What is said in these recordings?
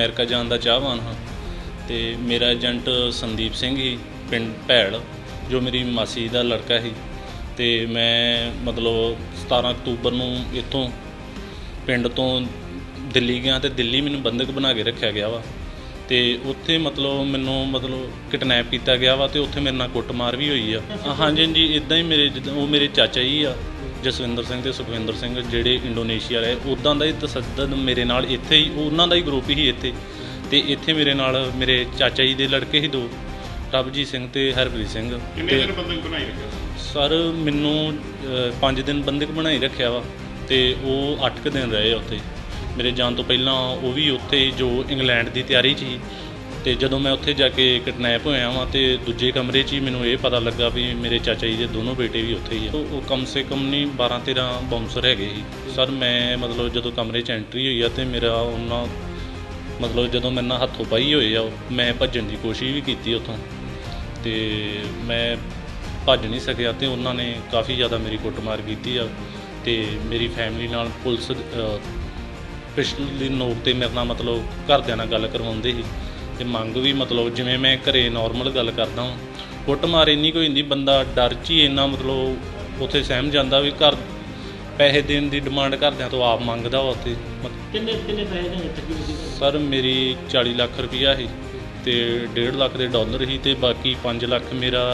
America ਜਾਣ ਦਾ ਚਾਹਵਾਨ ਹਾਂ। ਤੇ ਮੇਰਾ ਏਜੰਟ ਸੰਦੀਪ ਸਿੰਘ ਹੀ ਪਿੰਡ ਭੈਲ ਜੋ ਮੇਰੀ ਮਾਸੀ ਦਾ ਲੜਕਾ ਸੀ। ਤੇ ਮੈਂ ਮਤਲਬ 17 ਅਕਤੂਬਰ ਨੂੰ ਇੱਥੋਂ ਪਿੰਡ ਤੋਂ ਦਿੱਲੀ ਗਿਆ ਤੇ ਦਿੱਲੀ ਮੈਨੂੰ ਬੰਦਕ ਬਣਾ ਕੇ ਰੱਖਿਆ ਗਿਆ ਵਾ। ਤੇ ਉੱਥੇ ਮਤਲਬ ਮੈਨੂੰ ਮਤਲਬ ਕਿਡਨੈਪ ਕੀਤਾ ਗਿਆ ਵਾ ਤੇ ਉੱਥੇ ਮੇਰੇ ਨਾਲ ਕੁੱਟਮਾਰ ਵੀ ਹੋਈ ਆ। ਹਾਂਜੀ ਹਾਂਜੀ ਇਦਾਂ ਹੀ ਮੇਰੇ ਜਿੱਦਾਂ ਉਹ ਮੇਰੇ ਚਾਚਾ ਜੀ ਆ। ਜਸਵਿੰਦਰ ਸਿੰਘ ਤੇ ਸੁਖਵਿੰਦਰ ਸਿੰਘ ਜਿਹੜੇ ਇੰਡੋਨੇਸ਼ੀਆ ਰਹੇ ਉਦਾਂ ਦਾ ਹੀ ਤਸੱਦਦ ਮੇਰੇ ਨਾਲ ਇੱਥੇ ਹੀ ਉਹਨਾਂ ਦਾ ਹੀ ਗਰੁੱਪ ਹੀ ਇੱਥੇ। ਤੇ ਇੱਥੇ ਮੇਰੇ ਨਾਲ ਮੇਰੇ ਚਾਚਾ ਜੀ ਦੇ ਲੜਕੇ ਸੀ ਦੋ ਪ੍ਰਭਜੀਤ ਸਿੰਘ ਤੇ ਹਰਪ੍ਰੀਤ ਸਿੰਘ। ਕਿੰਨੇ ਦਿਨ ਬੰਦਕ ਬਣਾਈ ਰੱਖਿਆ ਸਰ ਮੈਨੂੰ 5 ਦਿਨ ਬੰਦਕ ਬਣਾਈ ਰੱਖਿਆ ਵਾ ਤੇ ਉਹ 8 ਕੁ ਦਿਨ ਰਹੇ ਉੱਥੇ। ਮੇਰੇ ਜਾਣ ਤੋਂ ਪਹਿਲਾਂ ਉਹ ਵੀ ਉੱਥੇ ਹੀ ਜੋ ਇੰਗਲੈਂਡ ਦੀ ਤਿਆਰੀ 'ਚ ਸੀ ਤੇ ਜਦੋਂ ਮੈਂ ਉੱਥੇ ਜਾ ਕੇ ਕਿਡਨੈਪ ਹੋਇਆ ਵਾਂ ਤੇ ਦੂਜੇ ਕਮਰੇ 'ਚ ਹੀ ਮੈਨੂੰ ਇਹ ਪਤਾ ਲੱਗਾ ਵੀ ਮੇਰੇ ਚਾਚਾ ਜੀ ਦੇ ਦੋਨੋਂ ਬੇਟੇ ਵੀ ਉੱਥੇ ਹੀ ਆ। ਉਹ ਕਮ ਸੇ ਕਮ ਨਹੀਂ 12 13 ਬਾਉਂਸਰ ਹੈਗੇ ਸੀ। ਸਰ ਮੈਂ ਮਤਲਬ ਜਦੋਂ ਕਮਰੇ 'ਚ ਐਂਟਰੀ ਹੋਈ ਆ ਤੇ ਮੇਰਾ ਉਹਨਾਂ ਮਤਲਬ ਜਦੋਂ ਮੇਰੇ ਨਾਲ ਹੱਥੋਂ ਪਾਈ ਹੋਏ ਆ ਉਹ, ਮੈਂ ਭੱਜਣ ਦੀ ਕੋਸ਼ਿਸ਼ ਵੀ ਕੀਤੀ ਉੱਥੋਂ। ਤੇ ਮੈਂ ਭੱਜ ਨਹੀਂ ਸਕਿਆ ਤੇ ਉਹਨਾਂ ਨੇ ਕਾਫੀ ਜ਼ਿਆਦਾ ਮੇਰੀ ਕੁੱਟਮਾਰ ਕੀਤੀ ਆ ਤੇ ਮੇਰੀ ਫੈਮਿਲੀ ਨਾਲ ਪੁਲਿਸ ਪਿਛਲੀ ਨੋਕ ਤੇ ਮੇਰੇ ਨਾਲ ਮਤਲਬ ਘਰਦਿਆਂ ਨਾਲ ਗੱਲ ਕਰਵਾਉਂਦੇ ਸੀ। ਤੇ ਮੰਗ ਵੀ ਮਤਲਬ ਜਿਵੇਂ ਮੈਂ ਘਰੇ ਨਾਰਮਲ ਗੱਲ ਕਰਦਾ ਹਾਂ ਕੁੱਟਮਾਰ ਇੰਨੀ ਕੋਈ ਹੁੰਦੀ ਬੰਦਾ ਡਰ 'ਚ ਹੀ ਇੰਨਾ ਮਤਲਬ ਉੱਥੇ ਸਹਿਮ ਜਾਂਦਾ ਵੀ ਘਰ ਪੈਸੇ ਦੇਣ ਦੀ ਡਿਮਾਂਡ ਘਰਦਿਆਂ ਤੋਂ ਆਪ ਮੰਗਦਾ ਉੱਥੇ। ਕਿੰਨੇ ਕਿੰਨੇ ਪੈਸੇ ਦੇ ਤੁਸੀਂ ਸਰ ਮੇਰੀ 40 ਲੱਖ ਰੁਪਈਆ ਸੀ ਤੇ 1.5 ਲੱਖ ਦੇ ਡਾਲਰ ਸੀ ਤੇ ਬਾਕੀ 5 ਲੱਖ ਮੇਰਾ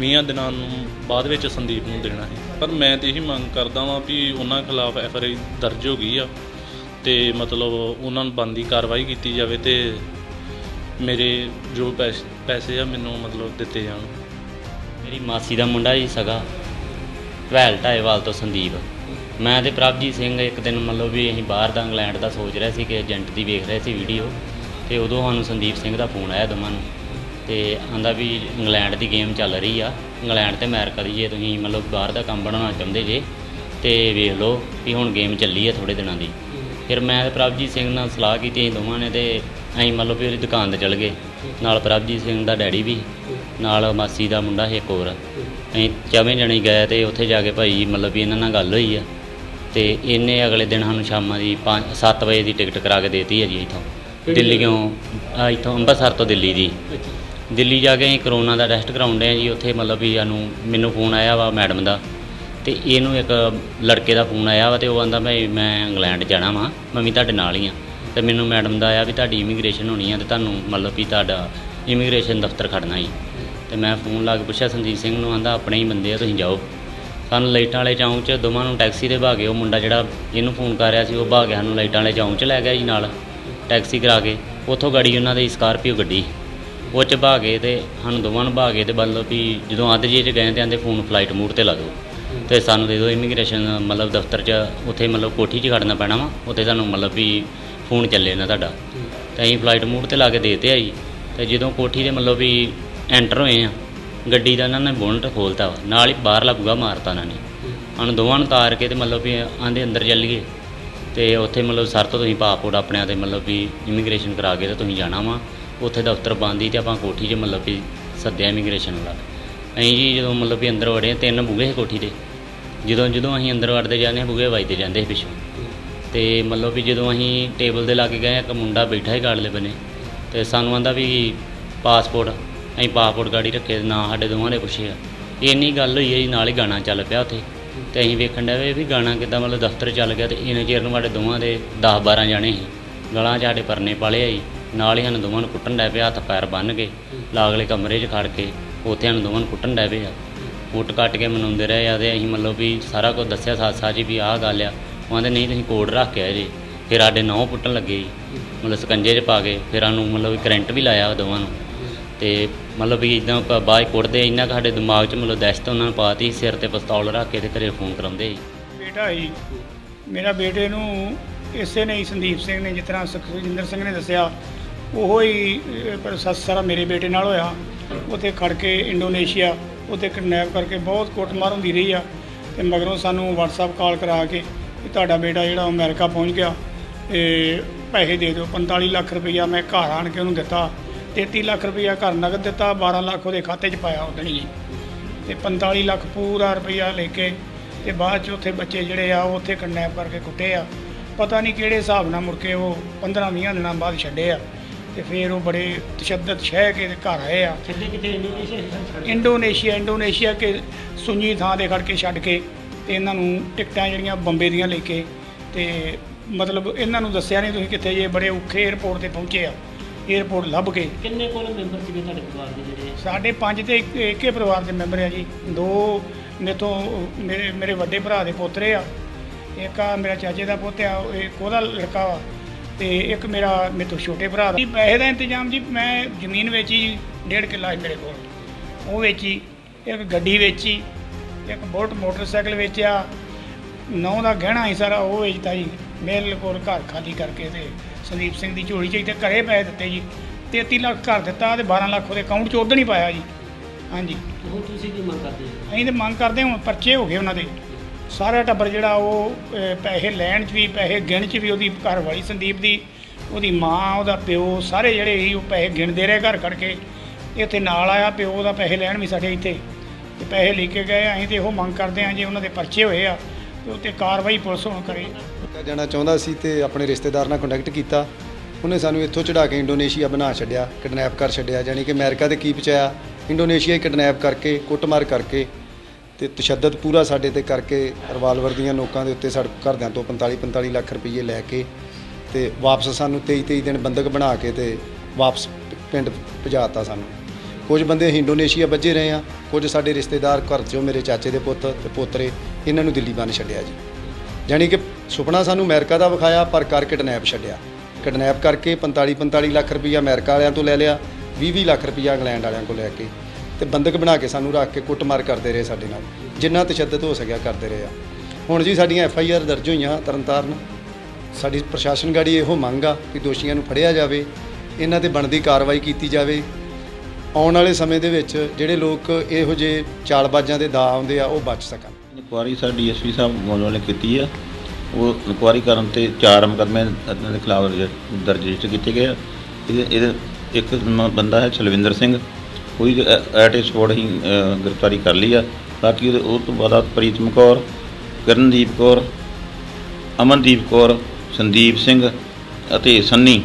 20 ਦਿਨਾਂ ਨੂੰ ਬਾਅਦ ਵਿੱਚ ਸੰਦੀਪ ਨੂੰ ਦੇਣਾ ਸੀ। ਪਰ ਮੈਂ ਤੇ ਇਹੀ ਮੰਗ ਕਰਦਾ ਵਾਂ ਵੀ ਉਹਨਾਂ ਖਿਲਾਫ ਐਫ ਆਰ ਆਈ ਦਰਜ ਹੋ ਗਈ ਆ ਤੇ ਮਤਲਬ ਉਹਨਾਂ ਨੂੰ ਬੰਦੀ ਕਾਰਵਾਈ ਕੀਤੀ ਜਾਵੇ ਤੇ ਮੇਰੇ ਜੋ ਪੈਸ- ਪੈਸੇ ਆ, ਮੈਨੂੰ ਮਤਲਬ ਦਿੱਤੇ ਜਾਣ। ਮੇਰੀ ਮਾਸੀ ਦਾ ਮੁੰਡਾ ਜੀ ਸਗਾ ਵੈਲ ਢਾਏਵਾਲ ਤੋਂ ਸੰਦੀਪ। ਮੈਂ ਤੇ ਪ੍ਰਭਜੀਤ ਸਿੰਘ ਇੱਕ ਦਿਨ ਮਤਲਬ ਵੀ ਅਸੀਂ ਬਾਹਰ ਦਾ ਇੰਗਲੈਂਡ ਦਾ ਸੋਚ ਰਹੇ ਸੀ ਕਿ ਏਜੰਟ ਦੀ ਵੇਖ ਰਹੇ ਸੀ ਵੀਡੀਓ, ਤੇ ਉਦੋਂ ਸਾਨੂੰ ਸੰਦੀਪ ਸਿੰਘ ਦਾ ਫੋਨ ਆਇਆ ਦੋਵਾਂ ਨੂੰ, ਤੇ ਆਂਦਾ ਵੀ ਇੰਗਲੈਂਡ ਦੀ ਗੇਮ ਚੱਲ ਰਹੀ ਆ। ਇੰਗਲੈਂਡ ਤੇ ਅਮਰੀਕਾ ਦੀ ਜੇ ਤੁਸੀਂ ਮਤਲਬ ਬਾਹਰ ਦਾ ਕੰਮ ਬਣਾਉਣਾ ਚਾਹੁੰਦੇ ਜੇ, ਤੇ ਵੇਖ ਲਓ ਵੀ ਹੁਣ ਗੇਮ ਚੱਲੀ ਆ ਥੋੜੇ ਦਿਨਾਂ ਦੀ। ਫਿਰ ਮੈਂ ਤੇ ਪ੍ਰਭਜੀਤ ਸਿੰਘ ਨਾਲ ਸਲਾਹ ਕੀਤੀ, ਅਸੀਂ ਦੋਵਾਂ ਨੇ ਤੇ ਅਸੀਂ ਮਤਲਬ ਵੀ ਉਹਦੀ ਦੁਕਾਨ ਤੇ ਚਲ ਗਏ। ਨਾਲ ਪ੍ਰਭਜੀਤ ਸਿੰਘ ਦਾ ਡੈਡੀ ਵੀ ਨਾਲ ਮਾਸੀ ਦਾ ਮੁੰਡਾ ਸੀ ਇੱਕ ਹੋਰ। ਅਸੀਂ ਚਵੇਂ ਜਣੇ ਗਏ ਤੇ ਉੱਥੇ ਜਾ ਕੇ ਭਾਈ ਮਤਲਬ ਵੀ ਇਹਨਾਂ ਨਾਲ ਗੱਲ ਹੋਈ ਆ। ਤੇ ਇਹਨੇ ਅਗਲੇ ਦਿਨ ਸਾਨੂੰ ਸ਼ਾਮਾਂ ਦੀ 7 ਵਜੇ ਦੀ ਟਿਕਟ ਕਰਾ ਕੇ ਦੇਤੀ ਹੈ ਜੀ ਇੱਥੋਂ। ਦਿੱਲੀ ਇੱਥੋਂ ਅੰਮ੍ਰਿਤਸਰ ਤੋਂ ਦਿੱਲੀ ਦੀ। ਦਿੱਲੀ ਜਾ ਕੇ ਅਸੀਂ ਕਰੋਨਾ ਦਾ ਟੈਸਟ ਕਰਾਉਂਦੇ ਆ ਜੀ। ਉੱਥੇ ਮਤਲਬ ਵੀ ਸਾਨੂੰ ਮੈਨੂੰ ਫੋਨ ਆਇਆ ਵਾ ਮੈਡਮ ਦਾ। ਤੇ ਇਹਨੂੰ ਇੱਕ ਲੜਕੇ ਦਾ ਫੋਨ ਆਇਆ ਵਾ ਤੇ ਉਹ ਆਂਦਾ ਮੈਂ ਮੈਂ ਇੰਗਲੈਂਡ ਜਾਣਾ ਵਾਂ ਮੈਂ ਵੀ ਤੁਹਾਡੇ ਨਾਲ ਹੀ ਆ। ਤੇ ਮੈਨੂੰ ਮੈਡਮ ਦਾ ਆਇਆ ਵੀ ਤੁਹਾਡੀ ਇਮੀਗ੍ਰੇਸ਼ਨ ਹੋਣੀ ਆ ਤੇ ਤੁਹਾਨੂੰ ਮਤਲਬ ਵੀ ਤੁਹਾਡਾ ਇਮੀਗ੍ਰੇਸ਼ਨ ਦਫ਼ਤਰ ਖੜਨਾ ਜੀ ਤੇ ਮੈਂ ਫੋਨ ਲਾ ਕੇ ਪੁੱਛਿਆ, ਸੰਦੀਪ ਸਿੰਘ ਨੂੰ ਆਂਦਾ, ਆਪਣੇ ਹੀ ਬੰਦੇ ਆ, ਤੁਸੀਂ ਜਾਓ। ਸਾਨੂੰ ਲਾਈਟਾਂ ਵਾਲੇ ਚੌਂਕ 'ਚ ਦੋਵਾਂ ਨੂੰ ਟੈਕਸੀ ਤੇ ਭਾਗੇ, ਉਹ ਮੁੰਡਾ ਜਿਹੜਾ ਇਹਨੂੰ ਫੋਨ ਕਰ ਰਿਹਾ ਸੀ, ਉਹ ਭਾਗੇ ਸਾਨੂੰ ਲਾਈਟਾਂ ਵਾਲੇ ਚੌਂਕ 'ਚ ਲੈ ਗਿਆ ਜੀ ਨਾਲ, ਟੈਕਸੀ ਕਰਾ ਕੇ। ਉੱਥੋਂ ਗਾੜੀ ਉਹਨਾਂ ਦੀ ਸਕਾਰਪੀਓ ਗੱਡੀ। ਉਹ 'ਚ ਭਾਗੇ ਤੇ ਸਾਨੂੰ ਦੋਵਾਂ ਨੂੰ ਭਾਗੇ ਤੇ ਮਤਲਬ ਵੀ ਜਦੋਂ ਅੱਧ ਜੇ 'ਚ ਗਏ ਤੇ ਆਂਦੇ ਫੋਨ ਫਲਾਈਟ ਮੂਡ ਤੇ ਲਾ ਦਿਓ। ਤੇ ਸਾਨੂੰ ਦੇ ਦਿਓ ਇਮੀਗ੍ਰੇਸ਼ਨ ਮਤਲਬ ਦਫ਼ਤਰ 'ਚ, ਉੱਥੇ ਮਤਲਬ ਕੋਠੀ 'ਚ ਖੜਨਾ ਪੈਣਾ ਵਾ, ਉੱਥੇ ਤੁਹਾਨੂੰ ਮਤਲਬ ਵੀ ਫੋਨ ਚੱਲੇ ਨਾ ਤੁਹਾਡਾ ਤੇ ਅਸੀਂ ਫਲਾਈਟ ਮੂਡ ਤੇ ਲਾ ਕੇ ਦੇਤੇ ਆ ਜੀ ਤੇ ਜਦੋਂ ਕੋਠੀ ਦੇ ਮਤਲਬ ਵੀ ਐਂਟਰ ਹੋਏ ਆ, ਗੱਡੀ ਦਾ ਇਹਨਾਂ ਨੇ ਬੋਨਟ ਖੋਲਤਾ ਵਾ। ਨਾਲ ਹੀ ਬਾਹਰਲਾ ਬੂਹਾ ਮਾਰਤਾ ਇਹਨਾਂ ਨੇ। ਸਾਨੂੰ ਦੋਵਾਂ ਨੂੰ ਤਾਰ ਕੇ ਤੇ ਮਤਲਬ ਵੀ ਆਂਦੇ ਅੰਦਰ ਚੱਲੀਏ ਤੇ ਉੱਥੇ ਮਤਲਬ ਸਰ ਤੋਂ ਤੁਸੀਂ ਪਾਸਪੋਰਟ ਆਪਣਿਆਂ ਤੇ ਮਤਲਬ ਵੀ ਇਮੀਗ੍ਰੇਸ਼ਨ ਕਰਾ ਕੇ ਤੇ ਤੁਸੀਂ ਜਾਣਾ ਵਾ। ਉੱਥੇ ਦਫ਼ਤਰ ਬੰਦ ਹੀ ਤੇ ਆਪਾਂ ਕੋਠੀ 'ਚ ਮਤਲਬ ਵੀ ਸੱਦਿਆ ਇਮੀਗ੍ਰੇਸ਼ਨ ਵਾਲਾ। ਅਸੀਂ ਜੀ ਜਦੋਂ ਮਤਲਬ ਵੀ ਅੰਦਰ ਵੜੇ ਤਿੰਨ ਬੂਹੇ ਸੀ ਕੋਠੀ ਦੇ। ਜਦੋਂ ਜਦੋਂ ਅਸੀਂ ਅੰਦਰ ਵੜਦੇ ਜਾਂਦੇ ਹਾਂ ਬੂਹੇ ਵੱਜਦੇ ਜਾਂਦੇ ਸੀ ਪਿੱਛੋਂ। ਤੇ ਮਤਲਬ ਵੀ ਜਦੋਂ ਅਸੀਂ ਟੇਬਲ ਦੇ ਲਾਗੇ ਗਏ, ਇੱਕ ਮੁੰਡਾ ਬੈਠਾ ਹੀ ਗਾੜਲੇ ਬਨੇ ਤੇ ਸਾਨੂੰ ਆਂਦਾ ਵੀ ਪਾਸਪੋਰਟ ਅਸੀਂ ਪਾਸਪੋਰਟ ਗਾੜੀ ਰੱਖੇ ਨਾ ਸਾਡੇ ਦੋਵਾਂ ਨੇ ਪੁੱਛਿਆ। ਇੰਨੀ ਗੱਲ ਹੋਈ ਹੈ ਜੀ, ਨਾਲ ਹੀ ਗਾਣਾ ਚੱਲ ਪਿਆ ਉੱਥੇ। ਤੇ ਅਸੀਂ ਵੇਖਣ ਡਏ ਵੀ ਗਾਣਾ ਕਿੱਦਾਂ ਮਤਲਬ ਦਫ਼ਤਰ ਚੱਲ ਗਿਆ ਤੇ ਇਹਨੇ ਚਿਰ ਨੂੰ ਸਾਡੇ ਦੋਵਾਂ ਦੇ 10 12 ਜਾਣੇ ਸੀ। ਗਲਾਂ 'ਚ ਸਾਡੇ ਪਰਨੇ ਪਾਲੇ ਆ ਜੀ ਨਾਲ ਹੀ ਸਾਨੂੰ ਦੋਵਾਂ ਨੂੰ ਕੁੱਟਣ ਡੈ ਪਿਆ, ਹੱਥ ਪੈਰ ਬੰਨ੍ਹ ਕੇ ਲਾਗਲੇ ਕਮਰੇ 'ਚ ਖੜ ਕੇ, ਉੱਥੇ ਸਾਨੂੰ ਦੋਵਾਂ ਨੂੰ ਕੁੱਟਣ ਡੈ ਪਏ ਆ ਕੁੱਟ ਕੱਟ ਕੇ ਮਨਾਉਂਦੇ ਰਹੇ ਆ ਤੇ ਅਸੀਂ ਮਤਲਬ ਵੀ ਸਾਰਾ ਕੁਝ ਦੱਸਿਆ ਸਾਥ ਸਾਜੀ ਵੀ ਆਹ ਗੱਲ ਆ। ਉਹ ਕਹਿੰਦੇ, ਨਹੀਂ, ਤੁਸੀਂ ਕੋਡ ਰੱਖ ਕੇ ਆਏ ਜੀ। ਫਿਰ ਸਾਡੇ ਨਹੁੰ ਪੁੱਟਣ ਲੱਗੇ ਜੀ। ਮਤਲਬ ਸਕੰਜੇ 'ਚ ਪਾ ਕੇ ਫਿਰ ਸਾਨੂੰ ਮਤਲਬ ਵੀ ਕਰੰਟ ਵੀ ਲਾਇਆ ਉਹ ਦੋਵਾਂ ਨੂੰ। ਤੇ ਮਤਲਬ ਵੀ ਇਦਾਂ ਬਾਅਦ 'ਚ ਕੁੱਟਦੇ, ਇੰਨਾ ਕੁ ਸਾਡੇ ਦਿਮਾਗ 'ਚ ਮਤਲਬ ਦਹਿਸ਼ਤ ਉਹਨਾਂ ਨੂੰ ਪਾਤੀ, ਸਿਰ ਤੇ ਪਿਸਤੌਲ ਰੱਖ ਕੇ ਤੇ ਘਰੇ ਫੋਨ ਕਰਾਉਂਦੇ ਜੀ। ਬੇਟਾ ਹੀ ਮੇਰਾ ਬੇਟੇ ਨੂੰ ਇਸੇ ਨੇ ਹੀ ਸੰਦੀਪ ਸਿੰਘ ਨੇ ਜਿਸ ਤਰ੍ਹਾਂ ਸੁਖਜਿੰਦਰ ਸਿੰਘ ਨੇ ਦੱਸਿਆ, ਉਹੋ ਹੀ ਪ੍ਰੋਸੈਸ ਸਾਰਾ ਮੇਰੇ ਬੇਟੇ ਨਾਲ ਹੋਇਆ। ਉੱਥੇ ਖੜ ਕੇ ਇੰਡੋਨੇਸ਼ੀਆ, ਉੱਥੇ ਕਿਡਨੈਪ ਕਰਕੇ ਬਹੁਤ ਕੁੱਟਮਾਰ ਹੁੰਦੀ ਰਹੀ ਆ। ਤੇ ਮਗਰੋਂ ਸਾਨੂੰ WhatsApp ਕਾਲ ਕਰਾ ਕੇ ਕਿ ਤੁਹਾਡਾ ਬੇਟਾ ਜਿਹੜਾ ਅਮਰੀਕਾ ਪਹੁੰਚ ਗਿਆ ਤੇ ਪੈਸੇ ਦੇ ਦਿਓ 45 ਲੱਖ ਰੁਪਈਆ ਮੈਂ ਘਰ ਆਣ ਕੇ ਉਹਨੂੰ ਦਿੱਤਾ 33 ਲੱਖ ਰੁਪਈਆ ਘਰ ਨਗਦ ਦਿੱਤਾ 12 ਲੱਖ ਉਹਦੇ ਖਾਤੇ 'ਚ ਪਾਇਆ ਉਦਣ ਹੀ ਤੇ 45 ਲੱਖ ਪੂਰਾ ਰੁਪਈਆ ਲੈ ਕੇ ਤੇ ਬਾਅਦ ਚ ਉੱਥੇ ਬੱਚੇ ਜਿਹੜੇ ਆ ਉਹ ਉੱਥੇ ਕਿਡਨੈਪ ਕਰਕੇ ਕੁੱਟੇ ਆ। ਪਤਾ ਨਹੀਂ ਕਿਹੜੇ ਹਿਸਾਬ ਨਾਲ ਮੁੜ ਕੇ ਉਹ 15-20 ਦਿਨਾਂ ਬਾਅਦ ਛੱਡੇ ਆ। ਤੇ ਫਿਰ ਉਹ ਬੜੇ ਤਸ਼ੱਦਦ ਛਹਿ ਕੇ ਘਰ ਆਏ ਆ। ਛੱਡੇ ਕਿਤੇ ਇੰਡੋਨੇਸ਼ੀਆ ਇੰਡੋਨੇਸ਼ੀਆ ਇੰਡੋਨੇਸ਼ੀਆ ਕੇ ਸੁੰਜੀ ਥਾਂ ਤੇ ਖੜ ਕੇ ਛੱਡ ਕੇ ਤੇ ਇਹਨਾਂ ਨੂੰ ਟਿਕਟਾਂ ਜਿਹੜੀਆਂ ਬੰਬੇ ਦੀਆਂ ਲੈ ਕੇ ਤੇ ਮਤਲਬ ਇਹਨਾਂ ਨੂੰ ਦੱਸਿਆ ਨਹੀਂ ਤੁਸੀਂ ਕਿੱਥੇ ਜੇ ਬੜੇ ਔਖੇ 에어ਪੋਰਟ ਤੇ ਪਹੁੰਚੇ ਆ। 에어ਪੋਰਟ ਲੱਭ ਕੇ। ਕਿੰਨੇ ਕੋਲ ਮੈਂਬਰ ਸੀਗੇ ਤੁਹਾਡੇ ਪਰਿਵਾਰ ਦੇ ਜਿਹੜੇ? ਸਾਡੇ ਪੰਜ ਤੇ ਇੱਕ- ਇੱਕ ਪਰਿਵਾਰ ਦੇ ਮੈਂਬਰ ਆ ਜੀ। ਦੋ ਮੇਰੇ ਤੋਂ ਮੇਰੇ ਮੇਰੇ ਵੱਡੇ ਭਰਾ ਦੇ ਪੋਤਰੇ ਆ। ਇੱਕ ਆ ਮੇਰਾ ਚਾਚੇ ਦਾ ਪੋਤੇ ਆ ਉਹ ਇੱਕ ਉਹਦਾ ਲੜਕਾ ਵਾ। ਤੇ ਇੱਕ ਮੇਰਾ ਮੇਰੇ ਤੋਂ ਛੋਟੇ ਭਰਾ ਦਾ। ਜੀ ਪੈਸੇ ਦਾ ਇੰਤਜ਼ਾਮ ਜੀ ਮੈਂ ਜ਼ਮੀਨ ਵੇਚੀ ਜੀ, ਡੇਢ ਕਿੱਲਾ ਮੇਰੇ ਕੋਲ। ਉਹ ਵੇਚੀ ਇੱਕ ਗੱਡੀ ਵੇਚੀ ਇੱਕ ਬੁਲਟ ਮੋਟਰਸਾਈਕਲ ਵੇਚਿਆ ਨੌ ਦਾ ਗਹਿਣਾ ਸੀ ਸਾਰਾ ਉਹ ਵੇਚਤਾ ਜੀ ਮੇਰੇ ਕੋਲ ਘਰ ਖਾਲੀ ਕਰਕੇ ਤੇ ਸੰਦੀਪ ਸਿੰਘ ਦੀ ਝੋਲੀ ਚ ਤੇ ਘਰੇ ਪੈਸੇ ਦਿੱਤੇ ਜੀ। 33 ਲੱਖ ਘਰ ਦਿੱਤਾ ਤੇ 12 ਲੱਖ ਉਹਦੇ ਅਕਾਊਂਟ 'ਚ ਉਦੋਂ ਹੀ ਪਾਇਆ ਜੀ। ਹਾਂਜੀ। ਹੁਣ ਤੁਸੀਂ ਕੀ ਮੰਗ ਕਰਦੇ ਹੋ? ਅਸੀਂ ਤੇ ਮੰਗ ਕਰਦੇ ਹਾਂ ਹੁਣ ਪਰਚੇ ਹੋ ਗਏ ਉਹਨਾਂ ਦੇ। ਸਾਰਾ ਟੱਬਰ ਜਿਹੜਾ ਉਹ ਅਹ, ਪੈਸੇ ਲੈਣ 'ਚ ਵੀ ਪੈਸੇ ਗਿਣ 'ਚ ਵੀ ਉਹਦੀ ਘਰ ਵਾਲੀ ਸੰਦੀਪ ਦੀ ਉਹਦੀ ਮਾਂ ਉਹਦਾ ਪਿਓ ਸਾਰੇ ਜਿਹੜੇ ਸੀ ਉਹ ਪੈਸੇ ਗਿਣਦੇ ਰਹੇ ਘਰ ਖੜ ਕੇ। ਇੱਥੇ ਨਾਲ ਆਇਆ ਪਿਓ ਉਹਦਾ ਪੈਸੇ ਲੈਣ ਵੀ ਸਾਡੇ ਇੱਥੇ। ਤੇ ਪੈਸੇ ਲੈ ਕੇ ਗਏ ਅਸੀਂ ਤੇ ਇਹੋ ਮੰਗ ਕਰਦੇ ਹਾਂ ਜੇ, ਉਹਨਾਂ ਦੇ ਪਰਚੇ ਹੋਏ ਆ, ਤੇ ਉੱਤੇ ਕਾਰਵਾਈ ਪੁਲਿਸ ਹੁਣ ਕਰੇ। ਜਾਣਾ ਚਾਹੁੰਦਾ ਸੀ ਤੇ ਆਪਣੇ ਰਿਸ਼ਤੇਦਾਰ ਨਾਲ ਕੰਟੈਕਟ ਕੀਤਾ। ਉਹਨੇ ਸਾਨੂੰ ਇੱਥੋਂ ਚੜਾ ਕੇ ਇੰਡੋਨੇਸ਼ੀਆ ਬਣਾ ਛੱਡਿਆ ਕਿਡਨੈਪ ਕਰ ਛੱਡਿਆ, ਯਾਨੀ ਕਿ ਅਮਰੀਕਾ ਤੇ ਕੀ ਪਹੁੰਚਾਇਆ। ਇੰਡੋਨੇਸ਼ੀਆ ਹੀ ਕਿਡਨੈਪ ਕਰਕੇ, ਕੁੱਟਮਾਰ ਕਰਕੇ ਤੇ ਤਸ਼ੱਦਦ ਪੂਰਾ ਸਾਡੇ ਤੇ ਕਰਕੇ ਰਿਵਾਲਵਰ ਦੀਆਂ ਨੋਕਾਂ ਦੇ ਉੱਤੇ ਸਾਡੇ ਘਰਦਿਆਂ ਤੋਂ 45 45 ਲੱਖ ਰੁਪਏ ਲੈ ਕੇ ਤੇ ਵਾਪਸ ਸਾਨੂੰ 23 23 ਦਿਨ ਬੰਦਕ ਬਣਾ ਕੇ ਤੇ ਵਾਪਸ ਪਿੰਡ ਭਜਾਤਾ ਸਾਨੂੰ। ਕੁਝ ਬੰਦੇ ਅਸੀਂ ਇੰਡੋਨੇਸ਼ੀਆ ਵੱਜੇ ਰਹੇ ਆ, ਕੁਝ ਸਾਡੇ ਰਿਸ਼ਤੇਦਾਰ ਘਰ ਚੋਂ ਮੇਰੇ ਚਾਚੇ ਦੇ ਪੁੱਤ ਤੇ ਪੋਤਰੇ ਇਹਨਾਂ ਨੂੰ ਦਿੱਲੀ ਬੰਨ ਛੱਡਿਆ ਜੀ। ਜਾਣੀ ਕਿ ਸੁਪਨਾ ਸਾਨੂੰ ਅਮਰੀਕਾ ਦਾ ਵਿਖਾਇਆ, ਪਰ ਕਰ ਕਿਡਨੈਪ ਛੱਡਿਆ। ਕਿਡਨੈਪ ਕਰਕੇ 45 45 ਲੱਖ ਰੁਪਈਆ ਅਮਰੀਕਾ ਵਾਲਿਆਂ ਤੋਂ ਲੈ ਲਿਆ 20 20 ਲੱਖ ਰੁਪਈਆ ਇੰਗਲੈਂਡ ਵਾਲਿਆਂ ਕੋਲ ਲੈ ਕੇ ਤੇ ਬੰਦਕ ਬਣਾ ਕੇ ਸਾਨੂੰ ਰੱਖ ਕੇ ਕੁੱਟਮਾਰ ਕਰਦੇ ਰਹੇ ਸਾਡੇ ਨਾਲ, ਜਿੰਨਾ ਤਸ਼ੱਦਦ ਹੋ ਸਕਿਆ ਕਰਦੇ ਰਹੇ ਆ। ਹੁਣ ਜੀ ਸਾਡੀਆਂ ਐਫ ਆਈ ਆਰ ਦਰਜ ਹੋਈਆਂ ਤਰਨਤਾਰਨ। ਸਾਡੀ ਪ੍ਰਸ਼ਾਸਨ ਗਾੜੀ ਇਹੋ ਮੰਗ ਆ ਕਿ ਦੋਸ਼ੀਆਂ ਨੂੰ ਫੜਿਆ ਜਾਵੇ, ਇਹਨਾਂ ਤੇ ਬਣਦੀ ਕਾਰਵਾਈ ਕੀਤੀ ਜਾਵੇ ਆਉਣ ਵਾਲੇ ਸਮੇਂ ਦੇ ਵਿੱਚ ਜਿਹੜੇ ਲੋਕ ਇਹੋ ਜਿਹੇ ਚਾਲਬਾਜ਼ਾਂ ਦੇ ਦਾ ਆਉਂਦੇ ਆ, ਉਹ ਬਚ ਸਕਣ। ਇਨਕੁਆਰੀ ਸਾਡੀ ਡੀਐਸਪੀ ਸਾਹਿਬ ਮੋਲੋਂ ਨੇ ਕੀਤੀ ਆ। ਉਹ ਇਨਕੁਆਰੀ ਕਰਨ ਤੇ ਚਾਰ ਮੁਕੱਦਮੇ ਇਹਨਾਂ ਦੇ ਖਿਲਾਫ ਦਰਜ ਰਜਿਸਟਰ ਕੀਤੇ ਗਏ ਆ। ਇਹਦੇ ਇਹਦੇ ਇੱਕ ਬੰਦਾ ਹੈ ਛਲਵਿੰਦਰ ਸਿੰਘ। ਕੋਈ ਐਟ ਸਪੋਰਟ ਹੀ ਗ੍ਰਿਫਤਾਰੀ ਕਰ ਲਈ ਆ। ਬਾਕੀ ਉਹਦੇ ਉਹ ਤੋਂ ਬਾਅਦ ਪ੍ਰੀਤਮ ਕੌਰ ਕਰਨਦੀਪ ਕੌਰ, ਅਮਨਦੀਪ ਕੌਰ, ਸੰਦੀਪ ਸਿੰਘ ਅਤੇ ਸੰਨੀ,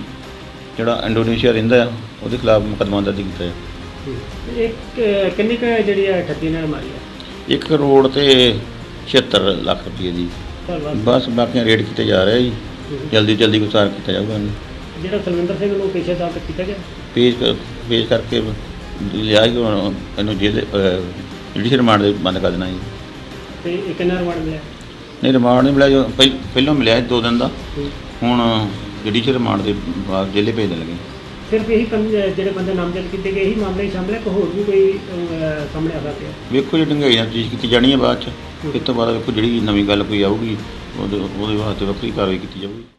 ਜਿਹੜਾ ਇੰਡੋਨੇਸ਼ੀਆ ਰਹਿੰਦਾ ਆ, ਉਹਦੇ ਖਿਲਾਫ ਮੁਕੱਦਮਾ ਦਰਜ ਕੀਤਾ ਹੈ ਇੱਕ ਅਹ, ਕਿੰਨੀ ਕੁ ਜਿਹੜੀ ਹੈ ਠੱਗੀ ਨਾਲ ਮਾਰੀ ਹੈ? ਇੱਕ ਕਰੋੜ ਤੇ 76 ਲੱਖ ਰੁਪਏ ਦੀ। ਧੰਨਵਾਦ ਬਸ। ਬਾਕੀਆਂ ਰੇਡ ਕੀਤੇ ਜਾ ਰਹੇ ਜੀ। ਜਲਦੀ ਜਲਦੀ ਗੁਜ਼ਾਰ ਕੀਤਾ ਜਾਊਗਾ ਇਹਨੂੰ। ਜਿਹੜਾ ਸਲਵਿੰਦਰ ਸਿੰਘ ਨੂੰ ਪੇਸ਼ੇ ਦਾ ਕੀਤਾ ਗਿਆ? ਪੇਸ਼ ਕਰ- ਪੇਸ਼ ਕਰਕੇ ਲਿਆ ਹੁਣ ਇਹਨੂੰ ਜੇਲ੍ਹ ਜੁਡੀਸ਼ੀਅਲ ਰਿਮਾਂਡ ਦੇ ਬੰਦ ਕਰ ਦੇਣਾ ਜੀ। ਤੇ ਇਹ ਕਿੰਨਾ ਰਿਵਾਰਡ ਮਿਲਿਆ? ਨਹੀਂ ਰਿਮਾਂਡ ਨਹੀਂ ਮਿਲਿਆ ਜੋ ਪਹਿ- ਪਹਿਲਾਂ ਮਿਲਿਆ ਸੀ ਦੋ ਦਿਨ ਦਾ। ਹੁਣ ਜੁਡੀਸ਼ੀਅਲ ਰਿਮਾਂਡ ਦੇ ਬਾਅਦ ਜੇਲ੍ਹ ਭੇਜਣ ਲੱਗੇ। ਸਿਰਫ ਇਹੀ ਪੰਜ ਜਿਹੜੇ ਬੰਦੇ ਨਾਮਜ਼ਦ ਕੀਤੇ ਗਏ ਇਹੀ ਮਾਮਲੇ ਹੀ ਸ਼ਾਮਲ ਹੈ ਕਿ ਹੋਰ ਵੀ ਕੋਈ ਅਹ, ਸਾਹਮਣੇ ਆ ਸਕਦੇ ਵੇਖੋ ਜੀ ਡੰਗਾਈ ਨਾਲ ਚੀਜ਼ ਕੀਤੀ ਜਾਣੀ ਹੈ ਬਾਅਦ ਚ ਇਸ ਤੋਂ ਬਾਅਦ ਵੇਖੋ ਜਿਹੜੀ ਨਵੀਂ ਗੱਲ ਕੋਈ ਆਊਗੀ ਉਹਦੇ ਉਹਦੇ ਵਾਸਤੇ ਵੱਖਰੀ ਕਾਰਵਾਈ ਕੀਤੀ ਜਾਊਗੀ।